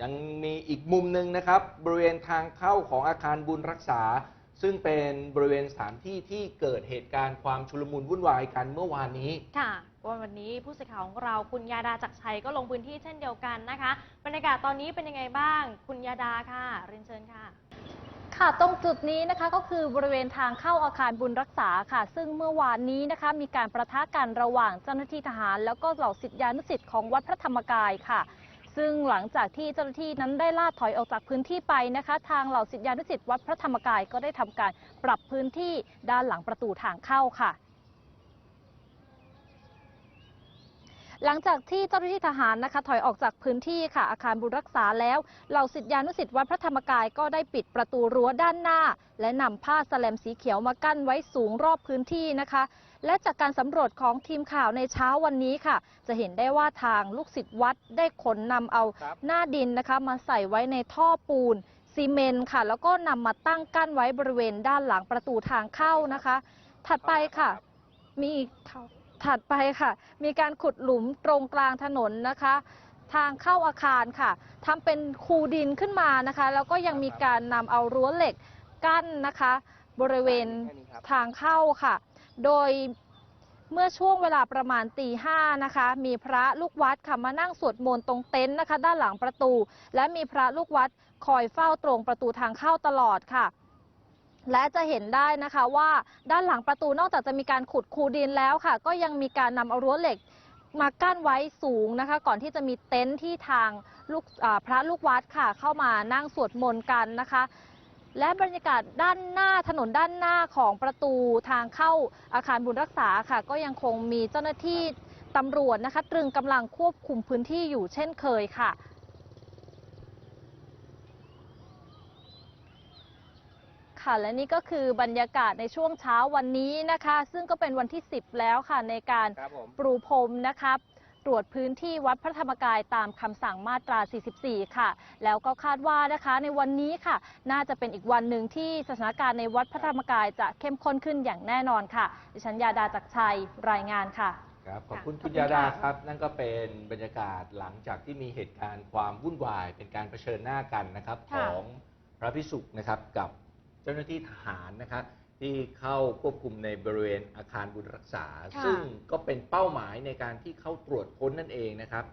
ยังมีอีกมุมหนึ่งนะครับ บริเวณทางเข้าของอาคารบุญรักษา ซึ่งเป็นบริเวณสถานที่ที่เกิดเหตุการณ์ความชุลมุนวุ่นวายกันเมื่อวานนี้ค่ะวันนี้ผู้สื่อข่าวของเราคุณยาดาจักรชัยก็ลงพื้นที่เช่นเดียวกันนะคะบรรยากาศตอนนี้เป็นยังไงบ้าง คุณยาดาค่ะเรียนเชิญค่ะค่ะตรงจุดนี้นะคะก็คือบริเวณทางเข้าอาคารบุญรักษาค่ะ ซึ่งเมื่อวานนี้นะคะมีการประทะกันระหว่างเจ้าหน้าที่ทหาร แล้วก็เหล่าศิษยานุศิษย์ของวัดพระธรรมกายค่ะ ซึ่งหลังจากที่เจ้าหน้าที่นั้นได้ล่าถอยออกจากพื้นที่ไปนะคะ ทางเหล่าศิษยานุศิษย์วัดพระธรรมกายก็ได้ทำการปรับพื้นที่ด้านหลังประตูทางเข้าค่ะ หลังจากที่เจ้าหน้าที่ทหารนะคะถอยออกจากพื้นที่ค่ะอาคารบุญรักษาแล้วเหล่าศิษยานุศิษย์วัดพระธรรมกายก็ได้ปิดประตูรั้วด้านหน้า และนำผ้าสแลมสีเขียวมากั้นไว้สูงรอบพื้นที่นะคะ และจากการสำรวจของทีมข่าวในเช้าวันนี้ค่ะ จะเห็นได้ว่าทางลูกศิษย์วัดได้ขนนำเอาครับหน้าดินนะคะ มาใส่ไว้ในท่อปูนซีเมนต์ค่ะ แล้วก็นำมาตั้งกั้นไว้บริเวณด้านหลังประตูทางเข้านะคะ ถัดไปค่ะ มี ถัดไปค่ะ มีการขุดหลุมตรงกลางถนนนะคะ ทางเข้าอาคารค่ะทำเป็นคูดินขึ้นมานะคะ แล้วก็ยังมีการนำเอารั้วเหล็กกั้นนะคะ บริเวณทางเข้าค่ะ โดยเมื่อช่วงเวลาประมาณตีห้านะคะ มีพระลูกวัดค่ะมานั่งสวดมนต์ตรงเต็นท์นะคะ ด้านหลังประตู และมีพระลูกวัดคอยเฝ้าตรงประตูทางเข้าตลอดค่ะ และจะเห็นได้นะคะว่าด้านหลังประตูนอกจากจะมีการขุดคูดินแล้วค่ะ ก็ยังมีการนำเอารั้วเหล็กมากั้นไว้สูงนะคะ ก่อนที่จะมีเต็นท์ที่ทางลูกพระลูกวัดค่ะ เข้ามานั่งสวดมนต์กันนะคะ และบรรยากาศด้านหน้าถนนด้านหน้าของประตูทางเข้าอาคารบุญรักษาค่ะ ก็ยังคงมีเจ้าหน้าที่ตำรวจนะคะ ตรึงกำลังควบคุมพื้นที่อยู่เช่นเคยค่ะ ค่ะ และนี่ก็คือบรรยากาศในช่วงเช้าวันนี้นะคะ ซึ่งก็เป็นวันที่ 10 แล้วค่ะในการครับผม ปรูพรมนะครับตรวจพื้นที่วัดพระธรรมกายตามคำสั่งมาตรา 44 ค่ะ แล้วก็คาดว่านะคะในวันนี้ค่ะ น่าจะเป็นอีกวันหนึ่งที่สถานการณ์ในวัดพระธรรมกายจะเข้มข้นขึ้นอย่างแน่นอนค่ะ ดิฉันยาดาจักรชัยรายงานค่ะ ครับขอบคุณค่ะคุณขอบคุณยาดาค่ะครับ นั่นก็เป็นบรรยากาศหลังจากที่มีเหตุการณ์ความวุ่นวายเป็นการเผชิญหน้ากันนะครับ ขค่ะ องพระพิสุนะครับกับ เจ้าหน้าที่ทหารนะครับที่เข้าควบคุมในบริเวณอาคารบุญรักษา ค่ะ ซึ่งก็เป็นเป้าหมายในการที่เข้าตรวจค้นนั่นเองนะครับ